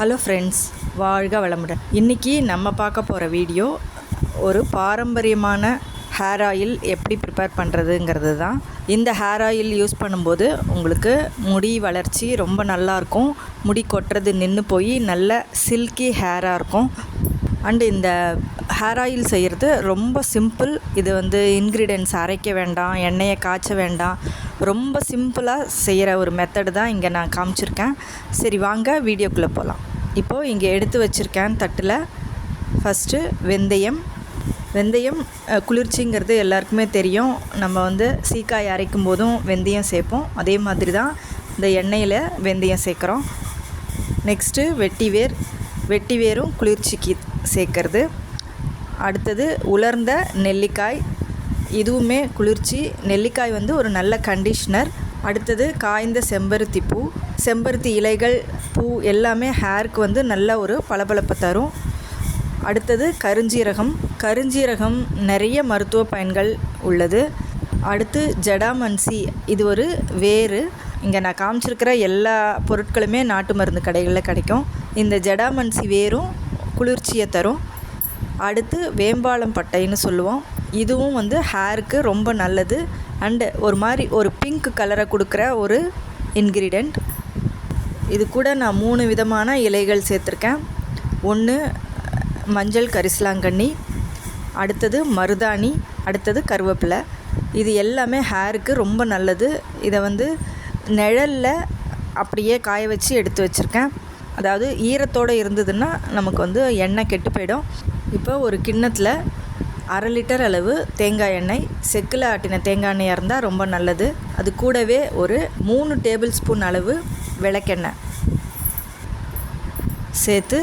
Hello friends வாழ்க வளமுடன். இன்றைக்கி நம்ம பார்க்க போகிற வீடியோ ஒரு பாரம்பரியமான ஹேர் ஆயில் எப்படி ப்ரிப்பேர் பண்ணுறதுங்கிறது தான். இந்த ஹேர் ஆயில் யூஸ் பண்ணும்போது உங்களுக்கு முடி வளர்ச்சி ரொம்ப நல்லாயிருக்கும் முடி கொட்டுறது நின்று போய் நல்ல சில்கி ஹேராக இருக்கும். அண்டு இந்த ஹேர் ஆயில் செய்கிறது ரொம்ப சிம்பிள் இது வந்து இன்க்ரீடியன்ஸ் அரைக்க வேண்டாம் எண்ணெயை காய்ச்ச வேண்டாம். ரொம்ப சிம்பிளாக செய்கிற ஒரு மெத்தடு தான் இங்கே நான் காமிச்சிருக்கேன். சரி வாங்க வீடியோக்குள்ளே போகலாம் இப்போது இங்கே எடுத்து வச்சுருக்கேன் தட்டில். ஃபஸ்ட்டு வெந்தயம். வெந்தயம் குளிர்ச்சிங்கிறது எல்லாருக்குமே தெரியும். நம்ம வந்து சீக்காய் அரைக்கும் போதும் வெந்தயம் சேர்ப்போம் அதே மாதிரி தான் இந்த எண்ணெயில் வெந்தயம் சேர்க்குறோம் நெக்ஸ்ட்டு வெட்டிவேர் வெட்டிவேரும் குளிர்ச்சிக்கு சேர்க்கறது அடுத்தது உலர்ந்த நெல்லிக்காய். இதுவுமே குளிர்ச்சி. நெல்லிக்காய் வந்து ஒரு நல்ல கண்டிஷ்னர் அடுத்தது காய்ந்த செம்பருத்தி பூ. செம்பருத்தி இலைகள் பூ எல்லாமே ஹேருக்கு வந்து நல்ல ஒரு பளபளப்பை தரும். அடுத்தது கருஞ்சீரகம். கருஞ்சீரகம் நிறைய மருத்துவ பயன்கள் உள்ளது. அடுத்து ஜடாமன்சி. இது ஒரு வேறு. இங்கே நான் காமிச்சிருக்கிற எல்லா பொருட்களுமே நாட்டு மருந்து கடைகளில் கிடைக்கும். இந்த ஜடாமன்சி வேரும் குளிர்ச்சியை தரும். அடுத்து வேம்பாலம் பட்டைன்னு சொல்லுவோம். இதுவும் வந்து ஹேருக்கு ரொம்ப நல்லது. அண்டு ஒரு மாதிரி ஒரு பிங்க் கலரை கொடுக்குற ஒரு இன்க்ரீடியண்ட் இது கூட நான் மூணு விதமான இலைகள் சேர்த்துருக்கேன். ஒன்று மஞ்சள் கரிசலாங்கண்ணி. அடுத்தது மருதாணி. அடுத்தது கருவேப்பிலை. இது எல்லாமே ஹேருக்கு ரொம்ப நல்லது. இதை வந்து நிழலில் அப்படியே காய வச்சு எடுத்து வச்சுருக்கேன். அதாவது ஈரத்தோடு இருந்ததுன்னா நமக்கு வந்து எண்ணெய் கெட்டு போயிடும். இப்போ ஒரு கிண்ணத்தில் அரை லிட்டர் அளவு தேங்காய் எண்ணெய் செக்கில் ஆட்டின தேங்காய் எண்ணெயாக இருந்தால் ரொம்ப நல்லது. அது கூடவே ஒரு மூணு டேபிள் ஸ்பூன் அளவு விளக்கெண்ணெய். சேர்த்து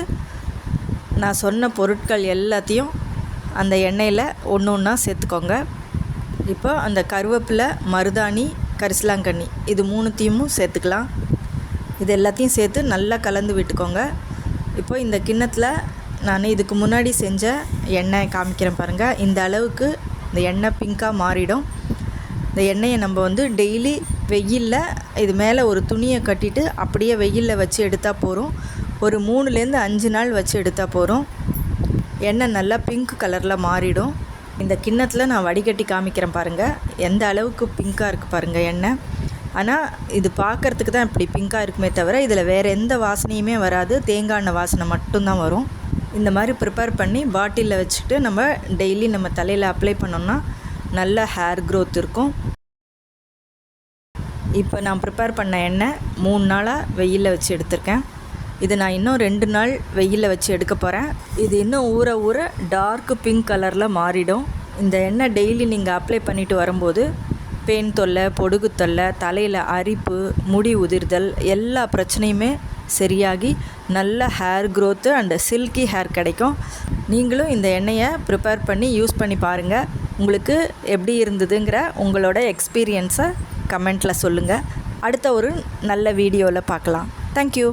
நான் சொன்ன பொருட்கள் எல்லாத்தையும் அந்த எண்ணெயில் ஒன்று ஒன்றா சேர்த்துக்கோங்க. இப்போ அந்த கருவேப்பிலை மருதாணி கரிசலாங்கண்ணி இது மூணுத்தையும் சேர்த்துக்கலாம். இது எல்லாத்தையும் சேர்த்து நல்லா கலந்து விட்டுக்கோங்க. இப்போ இந்த கிண்ணத்தில் நான் இதுக்கு முன்னாடி செஞ்ச எண்ணெய் காமிக்கிறேன் பாருங்கள் இந்த அளவுக்கு இந்த எண்ணெய் பிங்காக மாறிடும். இந்த எண்ணெயை நம்ம வந்து டெய்லி வெயிலில் இது மேலே ஒரு துணியை கட்டிட்டு அப்படியே வெயிலில் வச்சு எடுத்தால் போதும். ஒரு மூணுலேருந்து அஞ்சு நாள் வச்சு எடுத்தால் போகிறோம் எண்ணெய் நல்லா பிங்க் கலரில் மாறிடும். இந்த கிண்ணத்தில் நான் வடிகட்டி காமிக்கிறேன் பாருங்கள் எந்த அளவுக்கு பிங்காக இருக்குது பாருங்கள் எண்ணெய். ஆனால் இது பார்க்குறதுக்கு தான் இப்படி பிங்காக இருக்குமே தவிர இதில் வேறு எந்த வாசனையுமே வராது. தேங்காய் எண்ணெய் வாசனை மட்டும்தான் வரும். இந்த மாதிரி ப்ரிப்பேர் பண்ணி பாட்டிலில் வச்சுட்டு நம்ம டெய்லி நம்ம தலையில் அப்ளை பண்ணோம்னா நல்ல ஹேர் க்ரோத் இருக்கும். இப்போ நான் ப்ரிப்பேர் பண்ண எண்ணெய் மூணு நாளாக வெயிலில் வச்சு எடுத்திருக்கேன். இது நான் இன்னும் ரெண்டு நாள் வெயிலில் வச்சு எடுக்க போகிறேன் இது இன்னும் ஊற ஊற டார்க் பிங்க் கலரில் மாறிடும். இந்த எண்ணெய் டெய்லி நீங்கள் அப்ளை பண்ணிட்டு வரும்போது பேன் தொல்லை பொடுகு தொல்லை தலையில் அரிப்பு முடி உதிர்தல் எல்லா பிரச்சனையுமே சரியாகி நல்ல hair growth and silky hair கிடைக்கும். நீங்களும் இந்த எண்ணெயை ப்ரிப்பேர் பண்ணி யூஸ் பண்ணி பாருங்கள் உங்களுக்கு எப்படி இருந்ததுங்கிற உங்களோட எக்ஸ்பீரியன்ஸை கமெண்ட்டில் சொல்லுங்கள் அடுத்த ஒரு நல்ல வீடியோவில் பார்க்கலாம். தேங்க்யூ